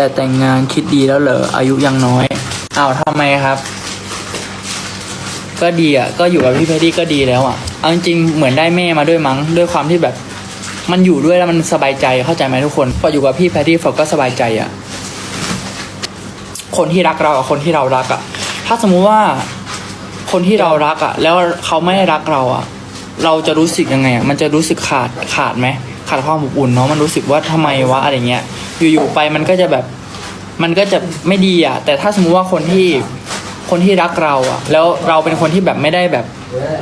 แต่แต่งงานคิดดีแล้วเหรออายุยังน้อยอ้าวทำไมครับ ก็ดีอะ ก็อยู่กับพี่เพดดี้ก็ดีแล้วอะเอาจริงเหมือนได้แม่มาด้วยมั้งด้วยความที่แบบ มันอยู่ด้วยแล้วมันสบายใจเข้าใจไหมทุกคนพออยู่กับพี่แพดดี้ฟอก็สบายใจอะคนที่รักเรากับคนที่เรารักอะ ถ้าสมมุติว่าคนที่เรารักอะ แล้วเขาไม่รักเราอะ เราจะรู้สึกยังไงอะมันจะรู้สึกขาดขาดไหมขาดความอบอุ่นเนาะมันรู้สึกว่าทำไมวะอะไรเงี้ย อยู่ๆไปมันก็จะแบบ มันก็จะไม่ดีอะ แต่ถ้าสมมุติว่าคนที่คนที่รักเราอะ แล้วเราเป็นคนที่แบบไม่ได้แบบ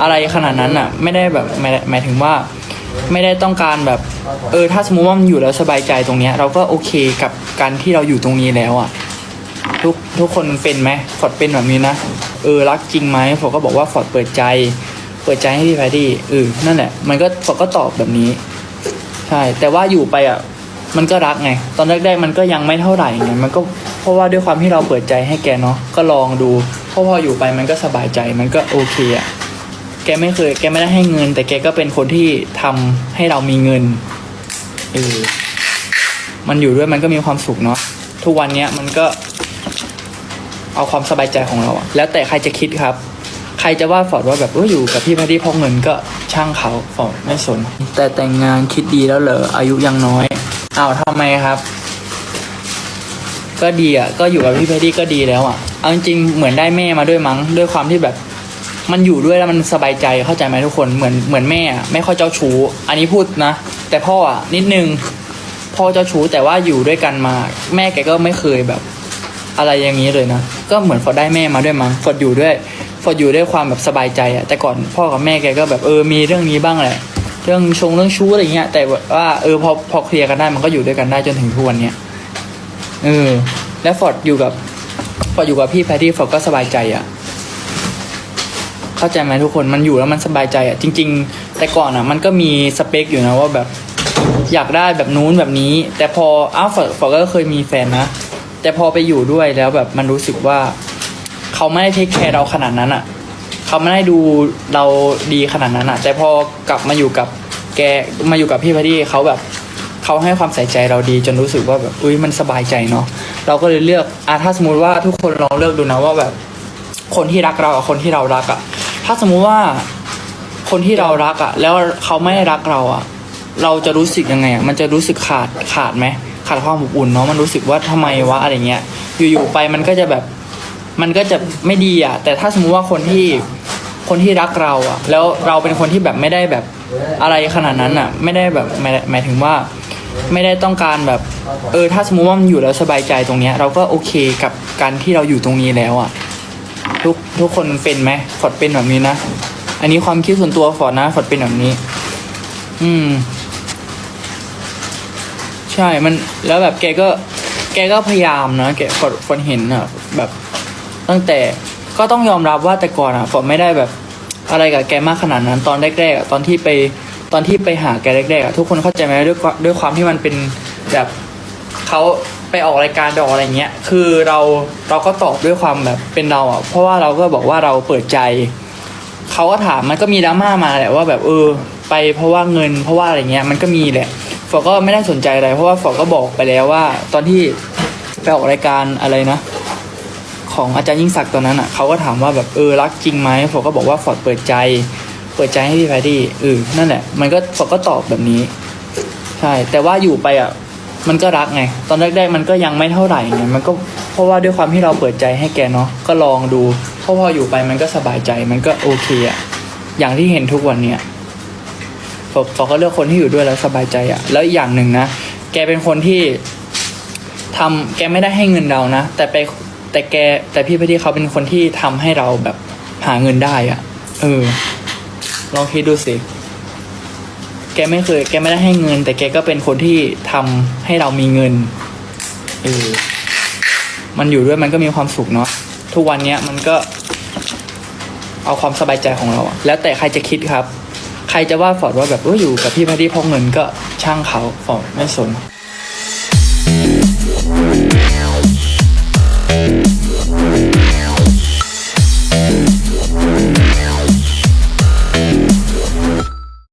อะไรขนาดนั้นอะ ไม่ได้แบบหมายหมายถึงว่า ไม่ได้ต้องการแบบ เออ ถ้าสมมุติว่ามันอยู่แล้วสบายใจตรงเนี้ย เราก็โอเคกับการที่เราอยู่ตรงนี้แล้วอะทุกทุกคนเป็นไหมฟอดเป็นแบบนี้นะเออรักจริงไหมฟอดก็บอกว่าฟอดเปิดใจ เปิดใจให้พี่แพดดี้เออนั่นแหละมันก็ฟอดก็ตอบแบบนี้ ใช่ แต่ว่าอยู่ไปอะ มันก็รักไง ตอนแรกๆมันก็ยังไม่เท่าไหร่ไงมันก็เพราะว่าด้วยความที่เราเปิดใจให้แกเนาะก็ลองดูเพราะพออยู่ไปมันก็สบายใจมันก็โอเคอะแกไม่เคย แกไม่ได้ให้เงิน แต่แกก็เป็นคนที่ทำให้เรามีเงินเออมันอยู่ด้วยมันก็มีความสุขเนาะทุกวันเนี้ยมันก็ เอาความสบายใจของเราอะแล้วแต่ใครจะคิดครับ ใครจะว่าฟอร์ดว่าแบบเอออยู่กับพี่แพดดี้พราะเงินก็ช่างเขาฟอร์ดไม่สน แต่แต่งงานคิดดีแล้วเหรออายุยังน้อย อ้าวทำไมครับ ก็ดีอะ ก็อยู่กับพี่แพดดี้ก็ดีแล้วอะ เอาจริงๆเหมือนได้แม่มาด้วยมั้ง ด้วยความที่แบบ มันอยู่ด้วยแล้วมันสบายใจเข้าใจไหมทุกคน เหมือนเหมือนแม่อะไม่ค่อยเจ้าชู้ อันนี้พูดนะ แต่พ่ออะนิดนึง พ่อเจ้าชู้แต่ว่าอยู่ด้วยกันมา แม่แกก็ไม่เคยแบบ อะไรอย่างนี้เลยนะ ก็เหมือนฟอดได้แม่มาด้วยมั้งฟอดอยู่ด้วยฟอดอยู่ด้วยความแบบสบายใจอะ แต่ก่อนพ่อกับแม่แกก็แบบเออมีเรื่องนี้บ้างแหละ เรื่องชงเรื่องชู้อะไรเงี้ย แต่ว่าเออพอพอเคลียร์กันได้มันก็อยู่ด้วยกันได้จนถึงทุกวันเนี้ยเออ แล้วฟอร์ดอยู่กับฟอร์ดอยู่กับพี่แพทตี้ฟอร์ดก็สบายใจอะเข้าใจไหมทุกคนมันอยู่แล้วมันสบายใจอะจริง ๆ แต่ก่อนอะ มันก็มีสเปคอยู่นะว่าแบบอยากได้แบบนู้นแบบนี้ แต่พออ้าวฟอร์ดฟอร์ดก็เคยมีแฟนนะแต่พอไปอยู่ด้วยแล้วแบบมันรู้สึกว่า เขาไม่ได้เทคแคร์เราขนาดนั้นอะ่ะ เขาไม่ได้ดูเราดีขนาดนั้นอะ่ะแต่พอกลับมาอยู่กับแกมาอยู่กับพี่พอดีเขาแบบเขาให้ความใส่ใจเราดีจนรู้สึกว่าแบบอุ้ยมันสบายใจเนาะเราก็เลยเลือกอะถ้าสมมติว่าทุกคนลองเลือกดูนะว่าแบบ คนที่รักเรากับคนที่เรารักอะ่ะถ้าสมมุติว่าคนที่เรารักอะ่ะแล้วเขาไม่ได้รักเราอะ่ะเราจะรู้สึกยังไงอะ่ะมันจะรู้สึกขาดขาดไหมขาดความอบอุ่นเนาะมันรู้สึกว่าทำไมวะอะไรเงี้ย อยู่ๆไปมันก็จะแบบมันก็จะไม่ดีอะแต่ถ้าสมมุติว่าคนที่ คนที่รักเราอะแล้วเราเป็นคนที่แบบไม่ได้แบบอะไรขนาดนั้นอะไม่ได้แบบหมายหมายถึงว่า ไม่ได้ต้องการแบบ เออ ถ้าสมมติว่ามันอยู่แล้วสบายใจตรงเนี้ย เราก็โอเคกับการที่เราอยู่ตรงนี้แล้วอะทุกทุกคนเป็นไหมฟอดเป็นแบบนี้นะ อันนี้ความคิดส่วนตัวฟอดนะฟอดเป็นแบบนี้ อืม ใช่มันแล้วแบบแกก็ แกก็พยายามนะแกฝนฝนเห็นอะแบบตั้งแต่ ก็ต้องยอมรับว่าแต่ก่อนอะฝนไม่ได้แบบอะไรกับแกมากขนาดนั้น ตอนแรกๆอะตอนที่ไปตอนที่ไปหาแกแรกๆอะทุกคนเข้าใจไหมด้วยด้วยความที่มันเป็นแบบเขาไปออกรายการไปออกอะไรเงี้ย คือเราเราก็ตอบด้วยความแบบเป็นเราอะ เพราะว่าเราก็บอกว่าเราเปิดใจ เขาก็ถามมันก็มีดราม่ามาแหละว่าแบบเออ ไปเพราะว่าเงิน เพราะว่าอะไรเงี้ยมันก็มีแหละฟอก็ไม่ได้สนใจอะไร เพราะว่าฟอก็บอกไปแล้วว่า ตอนที่ไปออกรายการอะไรนะ ของอาจารย์ยิ่งศักดิ์ตอนนั้นอะเขาก็ถามว่าแบบเออรักจริงไหมฟอก็บอกว่าฟอร์ดเปิดใจ เปิดใจให้พี่แพดดี้เออนั่นแหละ มันก็ฟอก็ตอบแบบนี้ ใช่ แต่ว่าอยู่ไปอะมันก็รักไง ตอนแรกๆมันก็ยังไม่เท่าไหร่ไงมันก็เพราะว่าด้วยความที่เราเปิดใจให้แกเนาะก็ลองดูเพราะพออยู่ไปมันก็สบายใจมันก็โอเคอะอย่างที่เห็นทุกวันเนี้ยฟอฟอก็เลือกคนที่อยู่ด้วยแล้วสบายใจอะ แล้วอีกอย่างหนึ่งนะแกเป็นคนที่ทำแกไม่ได้ให้เงินเรานะ แต่ไป แต่แกแต่พี่พี่ที่เขาเป็นคนที่ทำให้เราแบบหาเงินได้อะ่ะ เออ ลองคิดดูสิ แกไม่เคย แกไม่ได้ให้เงิน แต่แกก็เป็นคนที่ทำให้เรามีเงิน เออ มันอยู่ด้วยมันก็มีความสุขเนาะ ทุกวันเนี้ยมันก็ เอาความสบายใจของเราอะแล้วแต่ใครจะคิดครับ ใครจะว่าฟอร์ดว่าแบบเอออยู่กับพี่พดดี้เพราะเงินก็ช่างเขาฟอร์ดไม่สน